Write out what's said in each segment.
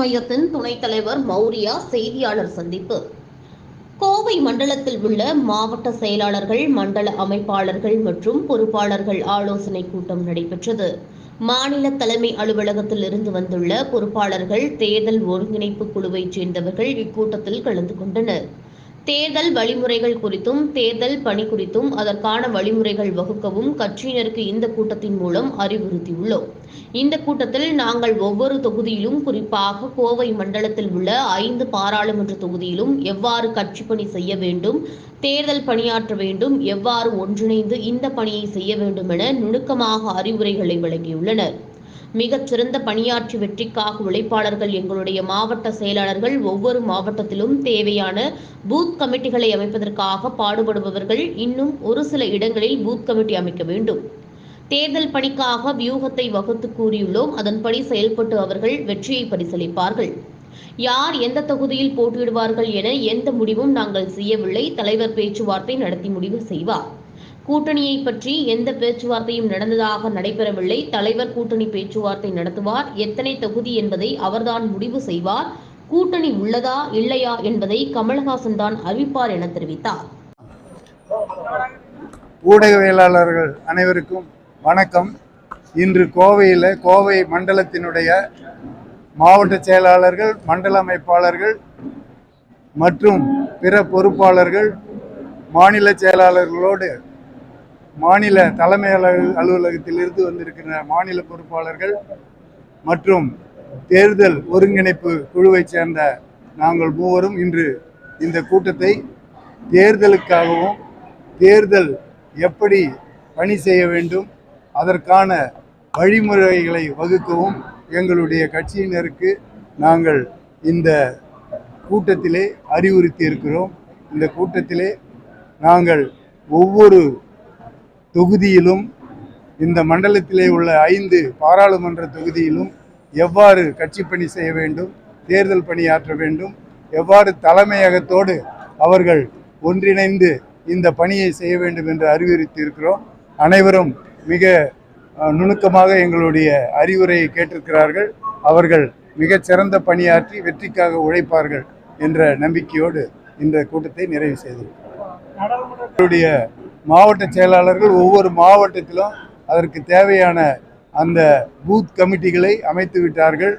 மையத்தின் துணைத் தலைவர் மௌரியா செய்தியாளர் சந்திப்பு. கோவை மண்டலத்தில் உள்ள மாவட்ட செயலாளர்கள் மண்டல அமைப்பாளர்கள் மற்றும் பொறுப்பாளர்கள் ஆலோசனை கூட்டம் நடைபெற்றது. மாநில தலைமை அலுவலகத்தில் இருந்து வந்துள்ள பொறுப்பாளர்கள் தேர்தல் ஒருங்கிணைப்பு குழுவைச் சேர்ந்தவர்கள் இக்கூட்டத்தில் கலந்து கொண்டனர். தேர்தல் வழிமுறைகள் குறித்தும் தேர்தல் பணி குறித்தும் அதற்கான வழிமுறைகள் வகுக்கவும் கட்சியினருக்கு இந்த கூட்டத்தின் மூலம் அறிவுறுத்தியுள்ளோம். இந்த கூட்டத்தில் நாங்கள் ஒவ்வொரு தொகுதியிலும் குறிப்பாக கோவை மண்டலத்தில் உள்ள ஐந்து பாராளுமன்ற தொகுதியிலும் எவ்வாறு கட்சி பணி செய்ய வேண்டும் தேர்தல் பணியாற்ற வேண்டும் எவ்வாறு ஒன்றிணைந்து இந்த பணியை செய்ய வேண்டும் என நுணுக்கமாக அறிவுரைகளை வழங்கியுள்ளனர். மிகச்சிறந்த பணியாற்றி வெற்றிக்காக உழைப்பாளர்கள் எங்களுடைய மாவட்ட செயலாளர்கள் ஒவ்வொரு மாவட்டத்திலும் தேவையான பூத் கமிட்டிகளை அமைப்பதற்காக பாடுபடுபவர்கள் இன்னும் ஒரு சில இடங்களில் பூத் கமிட்டி அமைக்க வேண்டும். தேர்தல் பணிக்காக வியூகத்தை வகுத்து கூறியுள்ளோம். அதன்படி செயல்பட்டு அவர்கள் வெற்றியை பரிசளிப்பார்கள். யார் எந்த தொகுதியில் போட்டியிடுவார்கள் என எந்த முடிவும் நாங்கள் செய்யவில்லை. தலைவர் பேச்சுவார்த்தை நடத்தி முடிவு செய்வார். கூட்டணியை பற்றி எந்த பேச்சுவார்த்தையும் நடந்ததாக நடைபெறவில்லை. தலைவர் கூட்டணி பேச்சுவார்த்தை நடத்துவார். எத்தனை தொகுதி என்பதை அவர்தான் முடிவு செய்வார். கூட்டணி உள்ளதா இல்லையா என்பதை கமல்ஹாசன் தான் அறிவிப்பார் என தெரிவித்தார். ஊடகவியலாளர்கள் அனைவருக்கும் வணக்கம். இன்று கோவையில் கோவை மண்டலத்தினுடைய மாவட்ட செயலாளர்கள் மண்டல அமைப்பாளர்கள் மற்றும் பிற பொறுப்பாளர்கள் மாநில செயலாளர்களோடு மாநில தலைமை அலுவல- அலுவலகத்திலிருந்து வந்திருக்கிற மாநில பொறுப்பாளர்கள் மற்றும் தேர்தல் ஒருங்கிணைப்பு குழுவைச் சேர்ந்த நாங்கள் மூவரும் இன்று இந்த கூட்டத்தை தேர்தலுக்காகவும் தேர்தல் எப்படி பணி செய்ய வேண்டும் அதற்கான வழிமுறைகளை வகுக்கவும் எங்களுடைய கட்சியினருக்கு நாங்கள் இந்த கூட்டத்திலே அறிவுறுத்தி இருக்கிறோம் இந்த கூட்டத்திலே நாங்கள் ஒவ்வொரு தொகுதியிலும் இந்த மண்டலத்திலே உள்ள ஐந்து பாராளுமன்ற தொகுதியிலும் எவ்வாறு கட்சி பணி செய்ய வேண்டும் தேர்தல் பணியாற்ற வேண்டும் எவ்வாறு தலைமையகத்தோடு அவர்கள் ஒன்றிணைந்து இந்த பணியை செய்ய வேண்டும் என்று அறிவுறுத்தி இருக்கிறோம் அனைவரும் மிக நுணுக்கமாக எங்களுடைய அறிவுரையை கேட்டிருக்கிறார்கள். அவர்கள் மிகச் சிறந்த பணியாற்றி வெற்றிக்காக உழைப்பார்கள் என்ற நம்பிக்கையோடு இந்த கூட்டத்தை நிறைவு எங்களுடைய மாவட்ட செயலாளர்கள் ஒவ்வொரு மாவட்டத்திலும் அதற்கு தேவையான அந்த பூத் கமிட்டிகளை அமைத்து விட்டார்கள்.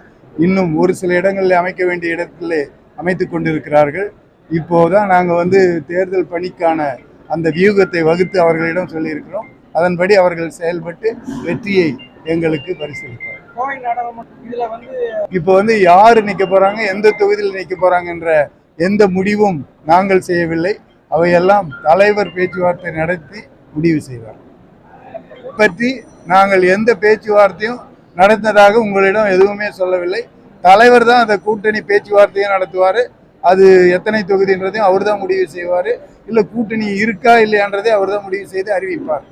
இன்னும் ஒரு சில இடங்களில் அமைக்க வேண்டிய இடத்திலே அமைத்து கொண்டிருக்கிறார்கள். இப்போதான் நாங்கள் வந்து தேர்தல் பணிக்கான அந்த வியூகத்தை வகுத்து அவர்களிடம் சொல்லியிருக்கிறோம். அதன்படி அவர்கள் செயல்பட்டு வெற்றியை எங்களுக்கு பரிசீலிப்பார் இப்போ வந்து யார் நிற்க போறாங்க எந்த தொகுதியில் நிற்க போறாங்கன்ற எந்த முடிவும் நாங்கள் செய்யவில்லை. அவையெல்லாம் தலைவர் பேச்சுவார்த்தை நடத்தி முடிவு செய்வார் பற்றி நாங்கள் எந்த பேச்சுவார்த்தையும் நடந்ததாக உங்களிடம் எதுவுமே சொல்லவில்லை. தலைவர் தான் அந்த கூட்டணி பேச்சுவார்த்தையும் நடத்துவார். அது எத்தனை தொகுதின்றதையும் அவர் தான் முடிவு செய்வார். இல்லை கூட்டணி இருக்கா இல்லையான்றதை அவர் தான் முடிவு செய்து அறிவிப்பார்.